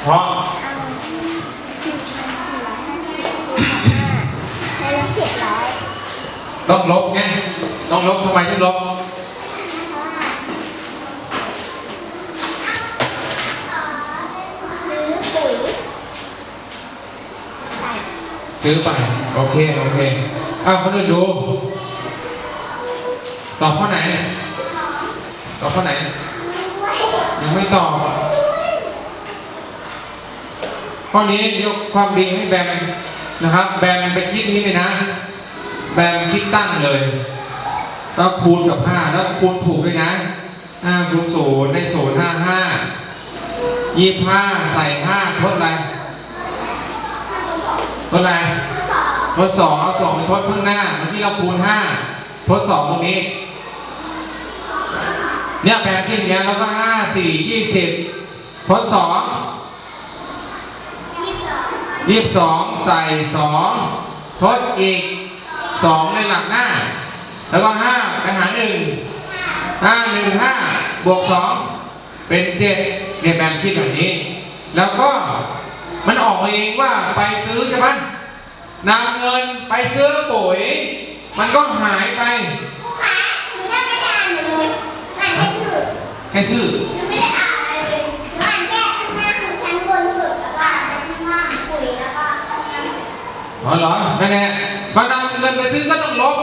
เพราะเอาหนึ่งพันสี่ร้อยห้าสิบคูณกับห้าแล้วลบเจ็ดร้อยต้องลบไงต้องลบทำไมถึงลบ เพราะว่าซื้อปุ๋ยใส่ซื้อไป โอเค โอเคอ้าวคนอื่นดู ตอบข้อไหน ตอบข้อไหน ยังไม่ตอบ ข้อนี้ยกความดีให้แบมนะครับ แบมไปคิดนี้เลยนะ แบมคิดตั้งเลยแล้วคูณกับห้าแล้วคูณถูกด้วยนะห้าคูณศูนย์ได้ศูนย์ห้าห้ายี่ห้าใส่ห้าทดอะไรทดอะไรทดสองเอาสองไปทดข้างหน้าเมื่อกี้เราคูณห้าทดสองตรงนี้ เนี่ยแปลที่อย่างเงี้ยแล้วก็ห้าสี่ยี่สิบทดสองยี่สิบสอง ยี่สิบสองใส่สองทดอีกสองในหลักหน้า แล้วก็ห้าไปหาหนึ่งห้าหนึ่งห้าบวกสองเป็นเจ็ดเนี่ยแบมคิดแบบนี้ แล้วก็มันออกมาเองว่าไปซื้อใช่ไหมนำเงินไปซื้อปุ๋ย มันก็หายไปผู้ค้าหนูได้ไม่ได้อ่านอยู่เลยอ่านแค่ชื่อ อ๋อเหรอไม่แน่พอนำเงินไปซื้อก็ต้องลบ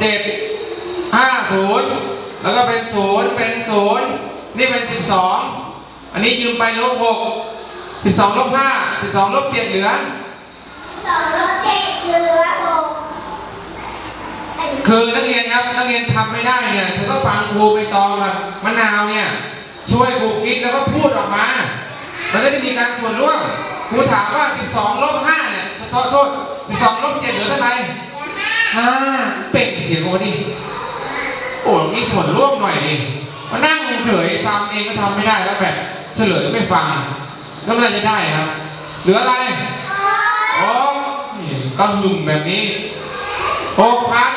เจ็ดห้าศูนย์แล้วก็เป็นศูนย์เป็นศูนย์นี่เป็นสิบสองอันนี้ยืมไปลบหกสิบสองลบห้าสิบสองลบเจ็ดเหลือสองลบเจ็ดเหลือหกคือนักเรียนครับนักเรียนทำไม่ได้เนี่ยเธอก็ฟังครูไปตองอะมะนาวเนี่ย ช่วยครูคิดแล้วก็พูดออกมามันจะได้มีการส่วนร่วมครูถามว่า 12ลบ5เนี่ยโทษ โทษ12ลบ7เหลือเท่าไหร่ห้าเป่งเสียงโอ้ดิโอ้มีส่วนร่วมหน่อยดิมานั่งเฉยทำเองก็ทำไม่ได้แล้วแบบเฉลยก็ไม่ฟังแล้วเมื่อไหรจะได้ครับ เหลืออะไรโอ้นี่ก็หึมแบบนี้หกพัน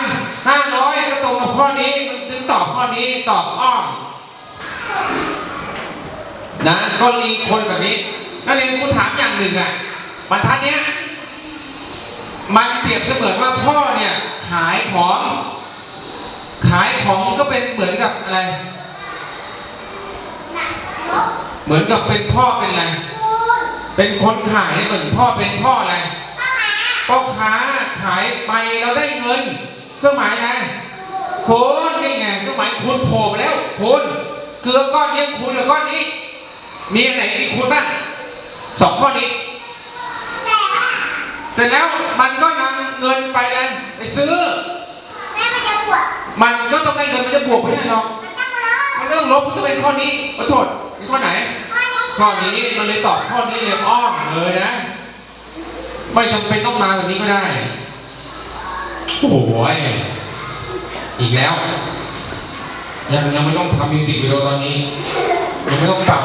ห้าร้อยก็ตรงกับข้อนี้มันถึงตอบข้อนี้ตอบอ้อมนะก็รีคนแบบนี้ นักเรียนกูถามอย่างหนึ่งอะบรรทัดเนี้ย มันเปรียบเสมือนว่าพ่อเนี่ยขายของ ขายของก็เป็นเหมือนกับอะไร เหมือนกับเป็นพ่อเป็นอะไร เป็นคนขายเหมือนพ่อเป็นพ่ออะไรพ่อค้าพ่อค้าขายไปเราได้เงินเครื่องหมายอะไรคูณนี่ไงเครื่องหมายคูณโผล่มาแล้วคูณคือก้อนนี้คูณกับก้อนนี้ มีอันไหนมีคูณบ้างสองข้อนี้ เสร็จแล้วมันก็นำเงินไปเลยไปซื้อแม่มันจะบวกมันก็ต้องได้เงินมันจะบวกไม่ได้หรอกมันจะลบมันก็ต้องลบมันก็เป็นข้อนี้ขอโทษเป็นข้อไหนข้อนี้ข้อนี้มันเลยตอบข้อนี้เลยอ้อมเลยนะ ไม่จำเป็นต้องมาแบบนี้ก็ได้โอ้ยอีกแล้ว ยังยังไม่ต้องทำมิวสิกวิดีโอตอนนี้ ยังไม่ต้องเป่า